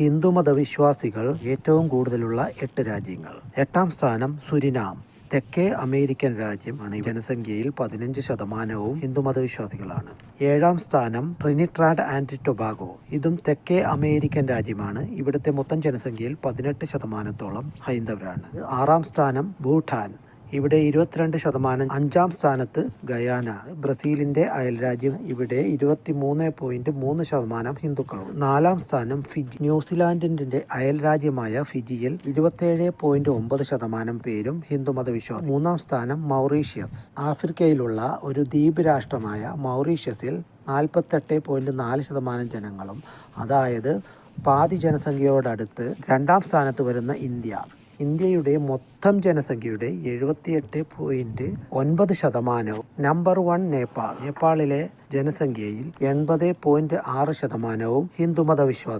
ഹിന്ദുമത വിശ്വാസികൾ ഏറ്റവും കൂടുതലുള്ള എട്ട് രാജ്യങ്ങൾ. എട്ടാം സ്ഥാനം സുരിനാം. തെക്കേ അമേരിക്കൻ രാജ്യമാണ് ജനസംഖ്യയിൽ പതിനഞ്ച് ശതമാനവും ഹിന്ദുമത വിശ്വാസികളാണ് ഏഴാം സ്ഥാനം ട്രിനിട്രാഡ് ആൻഡ് ടൊബാഗോ. ഇതും തെക്കേ അമേരിക്കൻ രാജ്യമാണ്. ഇവിടുത്തെ മൊത്തം ജനസംഖ്യയിൽ പതിനെട്ട് ശതമാനത്തോളം ഹൈന്ദവരാണ്. ആറാം സ്ഥാനം ഭൂട്ടാൻ. ഇവിടെ ഇരുപത്തിരണ്ട് ശതമാനം അഞ്ചാം സ്ഥാനത്ത് ഗയാന. ബ്രസീലിന്റെ അയൽരാജ്യം ഇവിടെ ഇരുപത്തിമൂന്ന് പോയിന്റ് മൂന്ന് ശതമാനം ഹിന്ദുക്കളും. നാലാം സ്ഥാനം ഫിജി. ന്യൂസിലാൻഡിന്റെ അയൽരാജ്യമായ ഫിജിയിൽ ഇരുപത്തേഴ് പോയിന്റ് ഒമ്പത് ശതമാനം പേരും ഹിന്ദുമത വിശ്വാസം മൂന്നാം സ്ഥാനം മൗറീഷ്യസ്. ആഫ്രിക്കയിലുള്ള ഒരു ദ്വീപ് രാഷ്ട്രമായ മൗറീഷ്യസിൽ നാൽപ്പത്തെട്ട് പോയിന്റ് നാല് ശതമാനം ജനങ്ങളും അതായത് പാതി ജനസംഖ്യയോടടുത്ത് രണ്ടാം സ്ഥാനത്ത് വരുന്ന ഇന്ത്യ. ഇന്ത്യയുടെ മൊത്തം ജനസംഖ്യയുടെ എഴുപത്തിയെട്ട് പോയിന്റ് ഒൻപത് ശതമാനവും. Number one Nepal. നേപ്പാളിലെ ജനസംഖ്യയിൽ എൺപത് പോയിന്റ് ആറ് ശതമാനവും ഹിന്ദുമത വിശ്വാസി